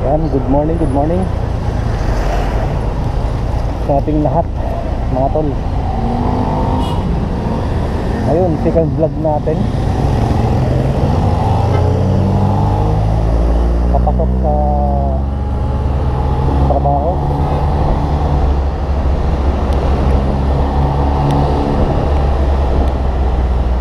Yan, good morning, good morning. Sa ating lahat mga tol. Ayun, second vlog natin. Papasok sa trabaho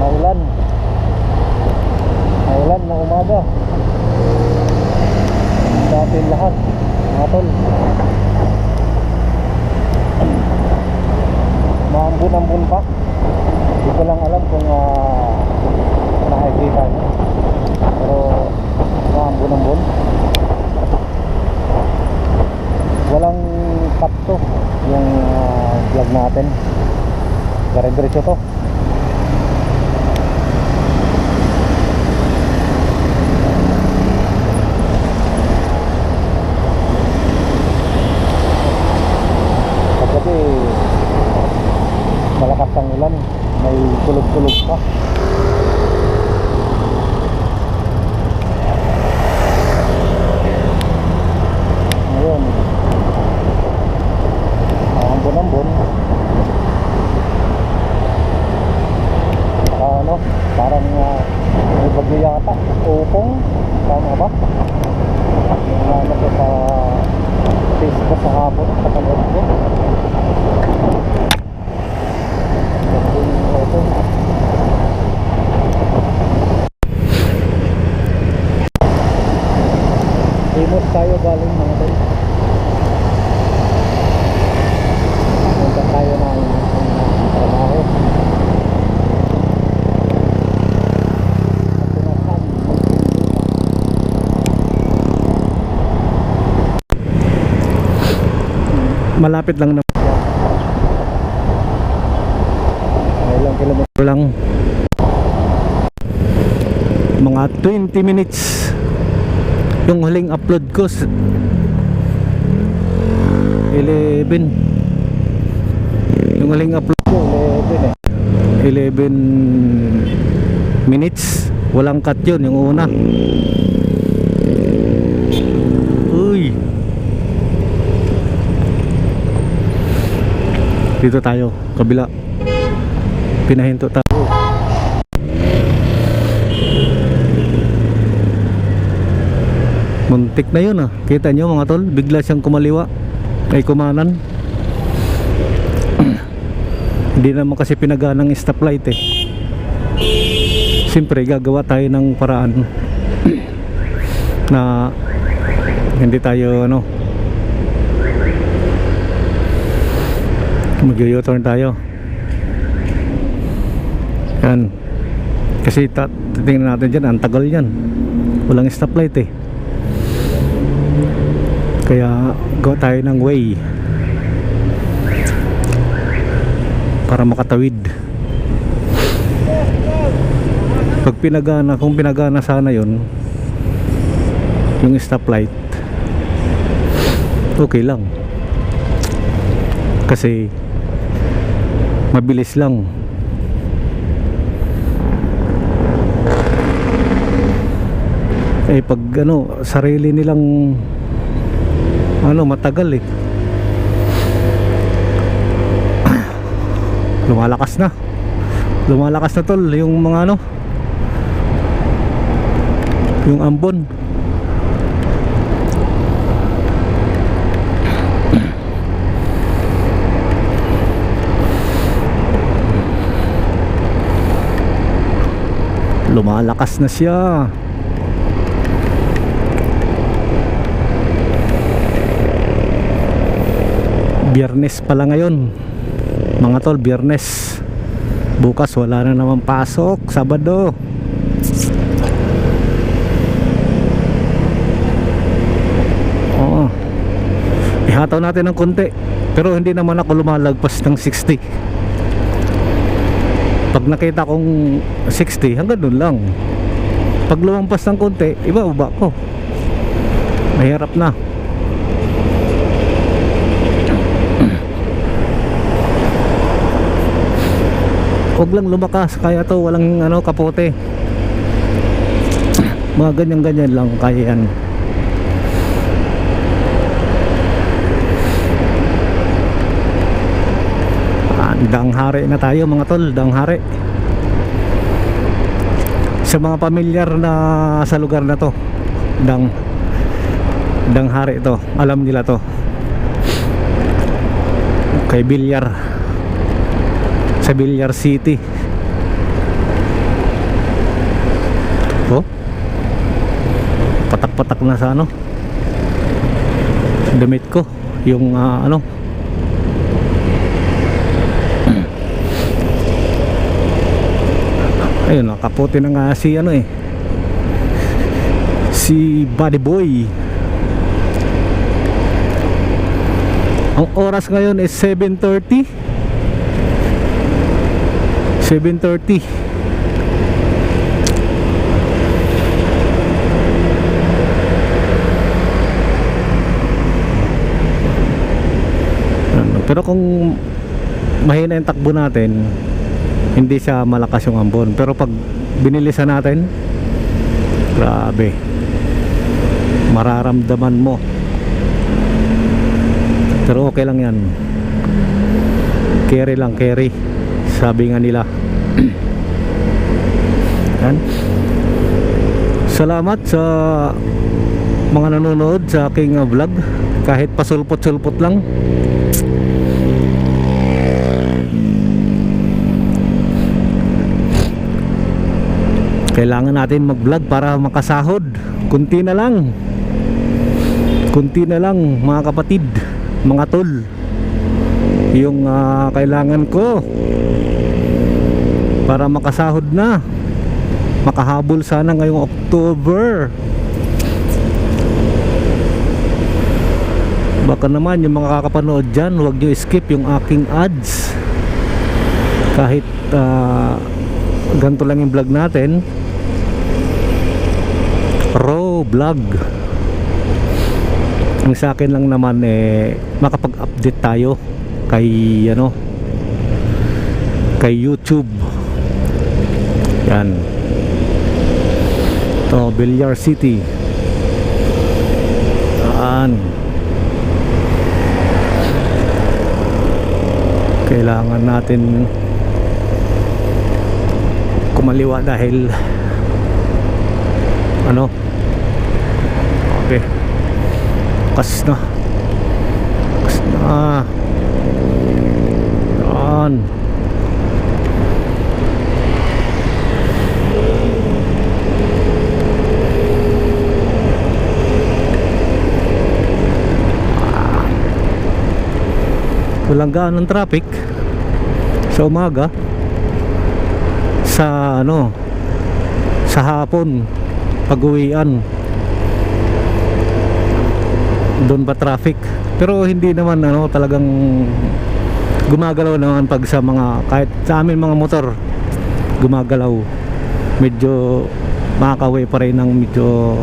maulan maulan na umaga sa atin lahat mga tol maambun-ambun pa hindi ko lang alam kung uh, nakikita nyo pero maambun-ambun walang cut to yung uh, vlog natin dire-diretso to. Pagkati malakas ang ulan may kulog-kulog pa ngayon ambon-ambon Saka ano parang uh, may bagyo yata upong tama ba yung ano ko sa Facebook sa hapon sa panood ko Ito. Remote tayo galing mga tol. Punta tayo ng ng trabaho. At tunasan, Malapit lang naman. ilang kilometro lang. Mga 20 minutes. Yung huling upload ko s- 11 Yung huling upload ko, 11 eh. 11 minutes walang cut yun yung una dito tayo kabila. Pinahinto tayo. Muntik na yun ah. Kita nyo mga tol bigla siyang kumaliwa. Ay kumanan. Hindi naman kasi pinagana ng stoplight eh. Siyempre gagawa tayo ng paraan na hindi tayo ano mag u-turn tayo. Yan. Kasi titingnan natin dyan ang tagal yan. Walang stoplight eh. Kaya gawa tayo ng way. Para makatawid. Pag pinagana kung pinagana sana yon yung stoplight okay lang. Kasi mabilis lang. Eh pag ano sarili nilang ano matagal eh. Lumalakas na. Lumalakas na tol yung mga ano. Yung ambon lumalakas na siya. Biyernes pala ngayon. Mga tol biyernes. Bukas wala na naman pasok. Sabado. Oo. Ihataw natin ng konti. Pero hindi naman ako lumalagpas ng 60 pag nakita kong 60 hanggang doon lang pag lumampas ng konti ibababa ko mahirap na Huwag lang lumakas, kaya to walang ano kapote. Mga ganyan-ganyan lang kaya yan. Daang hari na tayo mga tol, daang hari. Sa mga pamilyar na sa lugar na to, dang dang hari to, alam nila to. Kay Bilyar sa Bilyar City. Oh. Patak-patak na sa ano? Damit ko, yung ah, ano, Ayun, nakaputi na nga si ano eh. Si Buddy Boy. Ang oras ngayon is 7.30. 7.30. Ano, Pero kung mahina yung takbo natin, hindi siya malakas yung ambon. Pero pag binilisan natin grabe. Mararamdaman mo. Pero okay lang yan. Carry lang carry. Sabi nga nila. Yan. Salamat sa mga nanonood sa aking vlog. Kahit pasulpot-sulpot lang kailangan natin mag-vlog para makasahod. Kunti na lang. Kunti na lang mga kapatid mga tol. Yung ah, kailangan ko para makasahod na. Makahabol sana ngayong October. Baka naman yung mga kakapanood dyan huwag nyo skip yung aking ads. Kahit ah, ganito lang yung vlog natin raw vlog. Ang sa akin lang naman eh makapag-update tayo kay ano kay YouTube. Yan. To Bilyar City. Yan. Kailangan natin kumaliwa dahil ano okay kas na. Kas na. Yan. Walang gaan ng traffic sa umaga sa ano sa hapon pag-uwian doon ba traffic? Pero hindi naman ano talagang gumagalaw naman pag sa mga kahit sa amin mga motor gumagalaw. Medyo makakaway pa rin ng medyo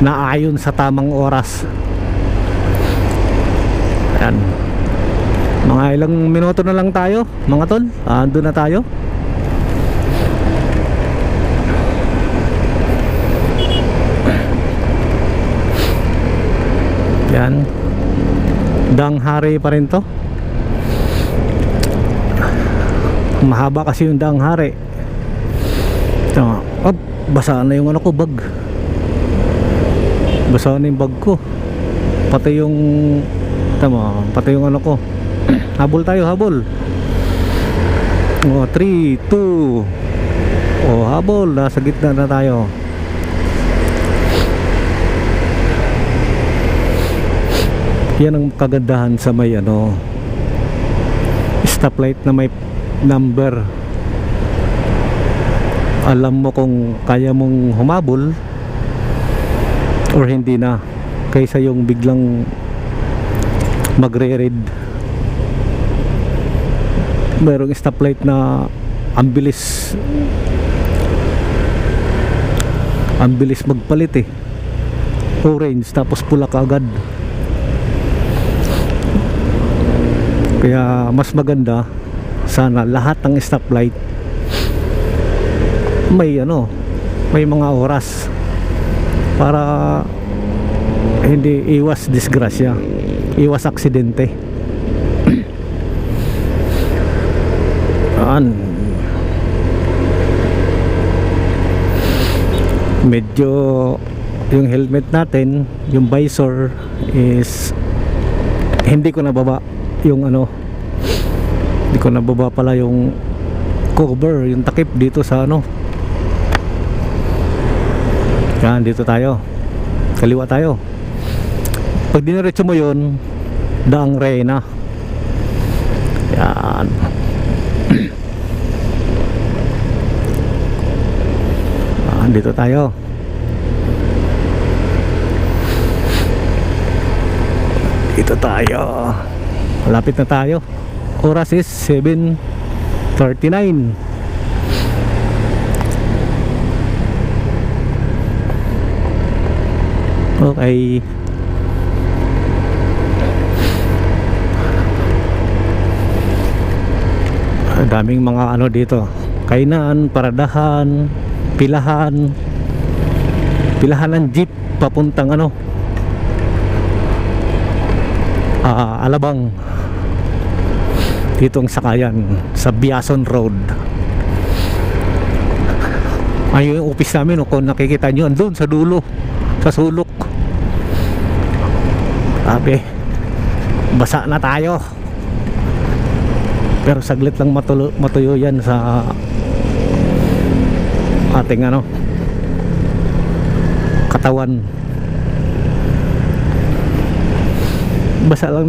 naayon sa tamang oras. Ayan. Mga ilang minuto na lang tayo mga tol. Ando na tayo Yan. Danghari pa rin to. Mahaba kasi yung danghari. Ito. Oh, basa na yung ano ko bag. Basa na yung bag ko. Pati yung tama, pati yung ano ko. Habol tayo, habol. Oh, 3 2 Oh, habol, nasa gitna na tayo. Yan ang kagandahan sa may ano stoplight na may number. Alam mo kung kaya mong humabol or hindi na kaysa yung biglang magre-read. Merong stoplight na ang bilis ang bilis magpalit eh orange tapos pula ka agad Kaya mas maganda sana lahat ng stoplight may ano, may mga oras para hindi iwas disgrasya, iwas aksidente. Yan. Medyo yung helmet natin, yung visor is hindi ko nababa yung ano hindi ko nababa pala yung cover, yung takip dito sa ano. Yan, dito tayo. Kaliwa tayo. Pag diniretso mo yun daang reyna. Yan. Ah, dito tayo. Dito tayo malapit na tayo. Oras is 7.39 okay. Daming mga ano dito. Kainan, paradahan pilahan. Pilahan ng jeep papuntang ano ah, Alabang. Dito ang sakayan sa Biason Road. Ayun yung office namin kung nakikita nyo andun sa dulo sa sulok. Sabi basa na tayo. Pero saglit lang matulo, matuyo yan sa ating ano katawan. Basa lang